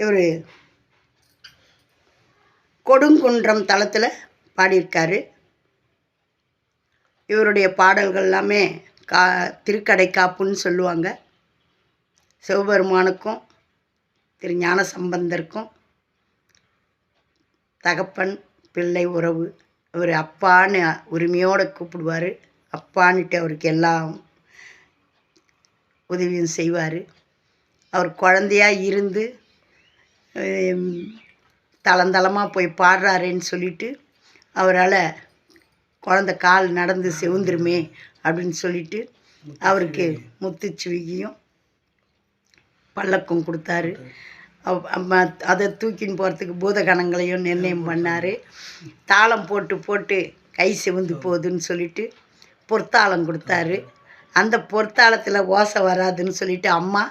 இவர் கொடுங்குன்றம் தளத்தில் பாடியிருக்காரு. இவருடைய பாடல்கள் எல்லாமே கா திருக்கடை காப்புன்னு சொல்லுவாங்க. சிவபெருமானுக்கும் திரு ஞான சம்பந்தருக்கும் தகப்பன் பிள்ளை உறவு அவர் அப்பான்னு உரிமையோடு கூப்பிடுவார். அப்பான்னுட்டு அவருக்கு எல்லாம் உதவியும் செய்வார். அவர் குழந்தையாக இருந்து தளந்தளமாக போய் பாடுறாருன்னு சொல்லிட்டு அவரால் குழந்த கால் நடந்து செவுந்துருமே அப்படின்னு சொல்லிட்டு அவருக்கு முத்துச்சுவிக்கியும் பல்லக்கும் கொடுத்தாரு. அதை தூக்கின்னு போகிறதுக்கு பூதகணங்களையும் நிர்ணயம் பண்ணார். தாளம் போட்டு போட்டு கை செவுந்து போகுதுன்னு சொல்லிட்டு பொற்தாளம் கொடுத்தாரு. அந்த பொற்தாளத்தில் ஓசை வராதுன்னு சொல்லிட்டு அம்மா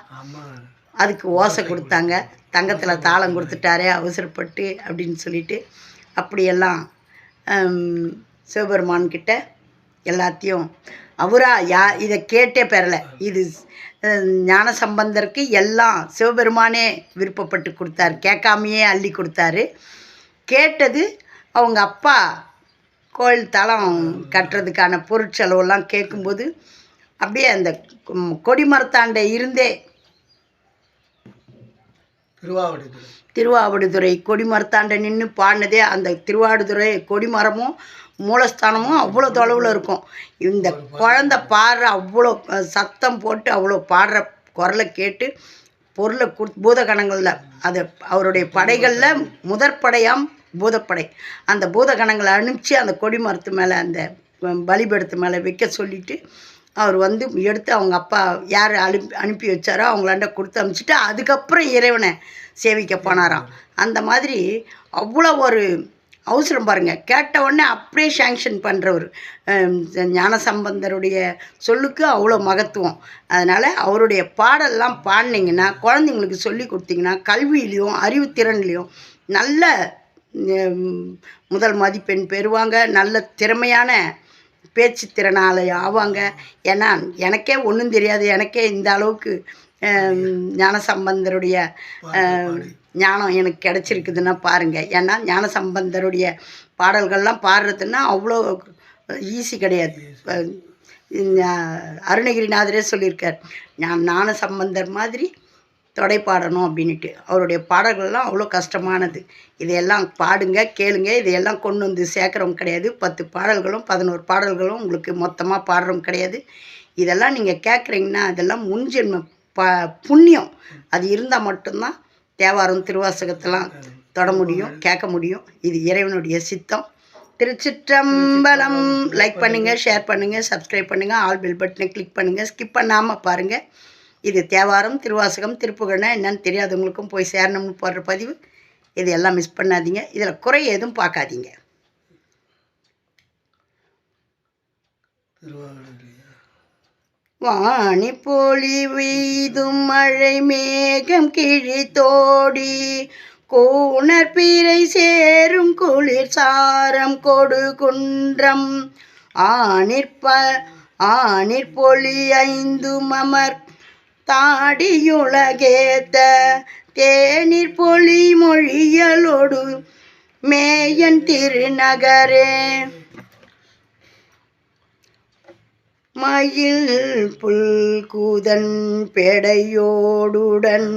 அதுக்கு ஓசை கொடுத்தாங்க. தங்கத்தில் தாளம் கொடுத்துட்டாரே அவசரப்பட்டு அப்படின்னு சொல்லிட்டு அப்படியெல்லாம் சிவபெருமான்கிட்ட எல்லாத்தையும் அவரா யா இதை கேட்டே பெறல. இது ஞான சம்பந்தருக்கு எல்லாம் சிவபெருமானே விருப்பப்பட்டு கொடுத்தாரு. கேட்காமையே அள்ளி கொடுத்தாரு. கேட்டது அவங்க அப்பா கோயில் தளம் கட்டுறதுக்கான பொருட்செலவெல்லாம் கேட்கும்போது அப்படியே அந்த கொடிமரத்தாண்டை இருந்தே திருவாவடுதுறை. திருவாவடுதுறை கொடிமரத்தாண்ட நின்று பாடினதே அந்த திருவாடுதுறை கொடிமரமும் மூலஸ்தானமும் அவ்வளோ தொலைவில் இருக்கும். இந்த குழந்த பாடுற அவ்வளோ சத்தம் போட்டு அவ்வளோ பாடுற குரலை கேட்டு பொருளை கு பூதகணங்களில் அது அவருடைய படைகளில் முதற்படையாம் பூதப்படை. அந்த பூதகணங்களை அனுப்பிச்சு அந்த கொடிமரத்து மேலே அந்த பலிபீடத்து மேலே வைக்க சொல்லிட்டு அவர் வந்து எடுத்து அவங்க அப்பா யார் அனுப்பி அனுப்பி வச்சாரோ அவங்களாண்ட கொடுத்து அனுப்பிச்சிட்டு அதுக்கப்புறம் இறைவனை சேவிக்க போனாராம். அந்த மாதிரி அவ்வளோ ஒரு அவசரம் பாருங்கள் கேட்டவுடனே அப்படியே சேங்ஷன் பண்ணுறவர் ஞானசம்பந்தருடைய சொல்லுக்கு அவ்வளோ மகத்துவம். அதனால் அவருடைய பாடல்லாம் பாடினீங்கன்னா குழந்தைங்களுக்கு சொல்லி கொடுத்தீங்கன்னா கல்வியிலையும் அறிவுத்திறன்லையும் நல்ல முதல் மதிப்பெண் பெறுவாங்க. நல்ல திறமையான பேச்சு திறனாளி ஆவாங்க ஏன்னா எனக்கே ஒன்றும் தெரியாது. எனக்கே இந்த அளவுக்கு ஞானசம்பந்தருடைய ஞானம் எனக்கு கிடச்சிருக்குதுன்னா பாருங்கள் ஏன்னா ஞானசம்பந்தருடைய பாடல்கள்லாம் பாடுறதுன்னா அவ்வளோ ஈஸி கிடையாது. அருணகிரிநாதரே சொல்லியிருக்கார். நான் ஞான சம்பந்தர் மாதிரி தொடை பாடணும் அப்படின்ட்டு அவருடைய பாடல்கள்லாம் அவ்வளோ கஷ்டமானது. இதையெல்லாம் பாடுங்க கேளுங்க. இதையெல்லாம் கொண்டு வந்து சேர்க்குறவங்க கிடையாது. பத்து பாடல்களும் பதினோரு பாடல்களும் உங்களுக்கு மொத்தமாக பாடுறவங்க கிடையாது. இதெல்லாம் நீங்கள் கேட்குறீங்கன்னா அதெல்லாம் முன்ஜென்ம ப புண்ணியம். அது இருந்தால் மட்டும்தான் தேவாரம் திருவாசகத்தெல்லாம் தொட முடியும் கேட்க முடியும். இது இறைவனுடைய சித்தம். திருச்சிற்றம்பலம். லைக் பண்ணுங்கள் ஷேர் பண்ணுங்கள் சப்ஸ்கிரைப் பண்ணுங்கள் ஆல் பெல் பட்டனை கிளிக் பண்ணுங்கள் ஸ்கிப் பண்ணாமல் பாருங்கள் இது தேவாரம் திருவாசகம் திருப்புகழ்னா என்னன்னு தெரியாதவங்களுக்கும் போய் சேரணும்னு போடுற பதிவு. இது எல்லாம் மிஸ் பண்ணாதீங்க. இதில் குறை எதுவும் பார்க்காதீங்க. வாணி பொழி வீதும் மழை மேகம் கிழித்தோடி கூணர் பிறை சேரும் குளிர் சாரம் கொடு குன்றம். ஆனிற்ப ஆனிற் பொழி ஐந்து மமர் தாடியுலகேத்த தேநீர் பொலி மொழியலோடு மேயன் திருநகரே. மயில் புல்குதன் பெடையோடுடன்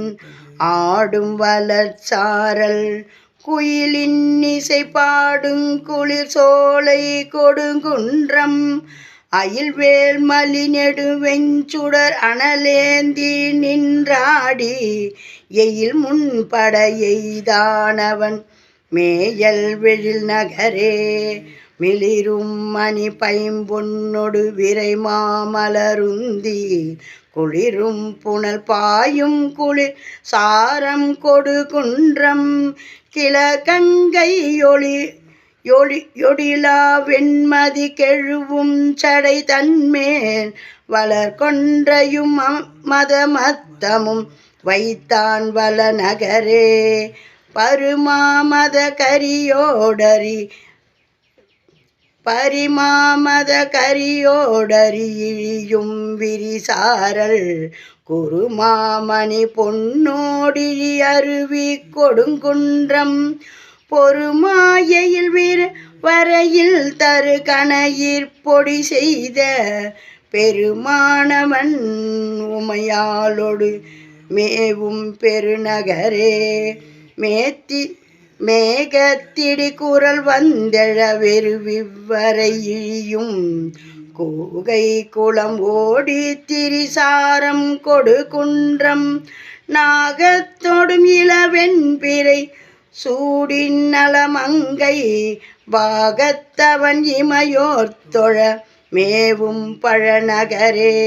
ஆடும் வளர்ச்சாரல் குயிலின் இசை பாடும் குளிர் சோலை கொடுங்குன்றம் அயில்வேல் மலி நெடுவெஞ்சுடர் அனலேந்தி நின்றாடி எயில் முன்பட எய்தானவன் மேயல் வெழில் நகரே. மிளிரும் மணி பைம்பொன்னொடு விரை மாமலருந்தி குளிரும் புனல் பாயும் குளிர் சாரம் கொடு குன்றம் கிளகங்கை ஒளி ஒளி ஒடிலா வெண்மதி கெழுவும் சடை தன்மேல் வளர் கொன்றையும் ம- மதமத்தமும் வைத்தான் வள நகரே பருமாமத கரியோடரி பரிமாமத கரியோடரியும் விரிசாரல் குருமாமணி பொன்னோடி அருவி கொடுங்குன்றம் பொறுமாயையில் வீர வரையில் தரு கணையிற் பொடி செய்த பெருமானவன் உமையாலொடு மேவும் பெருநகரே. மேத்தி மேகத்திடி குரல் வந்தெழ வெறுவிவ்வரை கூகை குளம் ஓடி திரிசாரம் கொடு குன்றம் நாகத்தொடும் இளவெண் பிறை சூடின்னலமங்கை பாகத்தவன் இமையோர் தொழ மேவும் பழநகரே.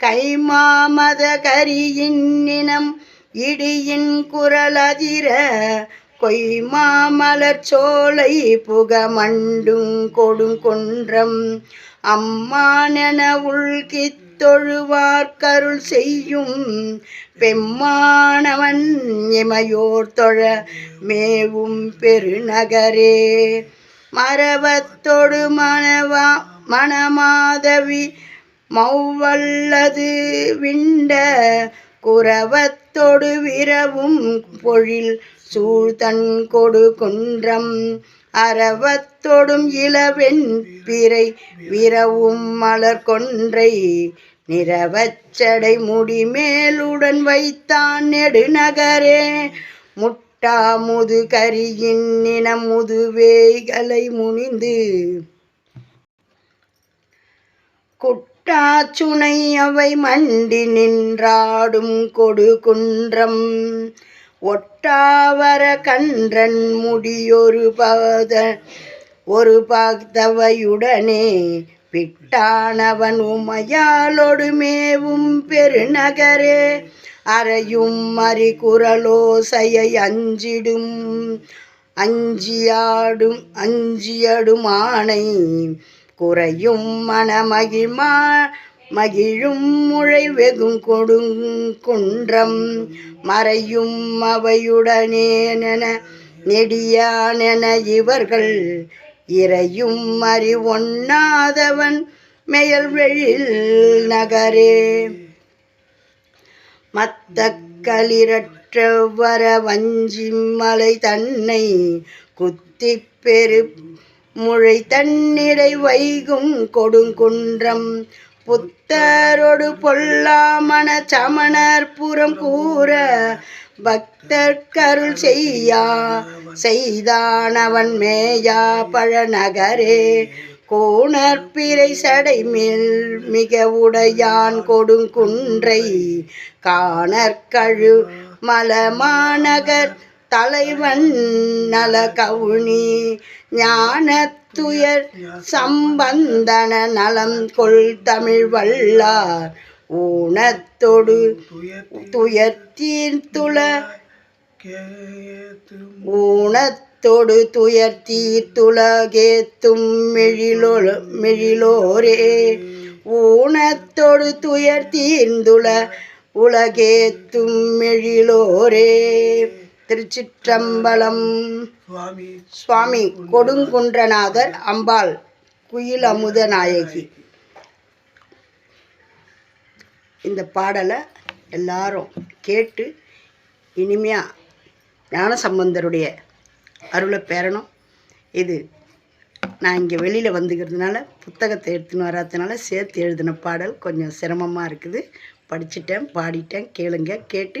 கைமாமத கரியின் நினம் இடியின் குரலதிர கொய்மாமலர் சோலை புகமண்டுங் கொடுங்கொன்றம் அம்மானென உள்கித் தொழுவார்க்கருள் செய்யும் பெம்மானவன் இமையோர் தொழ மேவும் பெருநகரே. மரவத்தொடு மணவா மணமாதவி மௌவல்லது விண்ட குரவத்தொடு விரவும் பொழில் சூழ்தன் கொடு குன்றம் அறவத்தொடும் இளவெண் பிறை விரவும் மலர் கொன்றை நிறவச்சடை முடி மேலுடன் வைத்தான் நெடுநகரே. முட்டா முது கரியின் நினம் முதுவேய்களை முனிந்து குட்டாச்சுனை அவை மண்டி நின்றாடும் கொடு குன்றம் ஒட்டாவர கன்றன் முடியொரு பாத ஒரு பாக்தவையுடனே விட்டானவன் உமையாலொடுமேவும் பெருநகரே. அறையும் மறிகுரலோசையை அஞ்சிடும் அஞ்சியாடும் அஞ்சியடுமானை குறையும் மணமகிழ்மா மகிழும் முளை வெகும் கொடுங்குன்றம் மறையும் அவையுடனேனென நெடியானென இவர்கள் இறையும் அறிவொண்ணாதவன் மேல்வெழில் நகரே. மத்த களிரற்ற வர வஞ்சி மலை தன்னை குத்தி பெரு முளை தன்னிடை வைகும் கொடுங்குன்றம் புத்தரொடு பொல்லாமண சமணர் புறம் கூற பக்தர்க்கருள் செய்யா செய்தானவன் மேயா பழநகரே. கோணற்பிறை சடை மேல் மிக உடையான் கொடுங்குன்றை காணற்கழு மலமாநகர் தலைவன் நல கவுனி துயர் சம்பந்தன நலம் கொள் தமிழ் வல்லார். ஊனத்தொடு துயர் தீர்த்துள ஊனத்தொடு துயர் தீர்த்துலகேத்தும் மெழிலோ மெழிலோரே. ஊனத்தொடு துயர் தீர்ந்துள உலகேத்தும் மெழிலோரே. திருச்சிற்றம்பலம். சுவாமி. கொடுங்குன்றநாதர் அம்பாள் குயில் அமுத நாயகி. இந்த பாடலை எல்லாரும் கேட்டு இனிமையாக ஞானசம்பந்தருடைய அருளை பெறணும். இது நான் இங்கே வெளியில் வந்துக்கிறதுனால புத்தகத்தை எடுத்துன்னு வராதனால சேர்த்து எழுதின பாடல் கொஞ்சம் சிரமமாக இருக்குது. படிச்சிட்டேன் பாடிட்டேன் கேளுங்க கேட்டு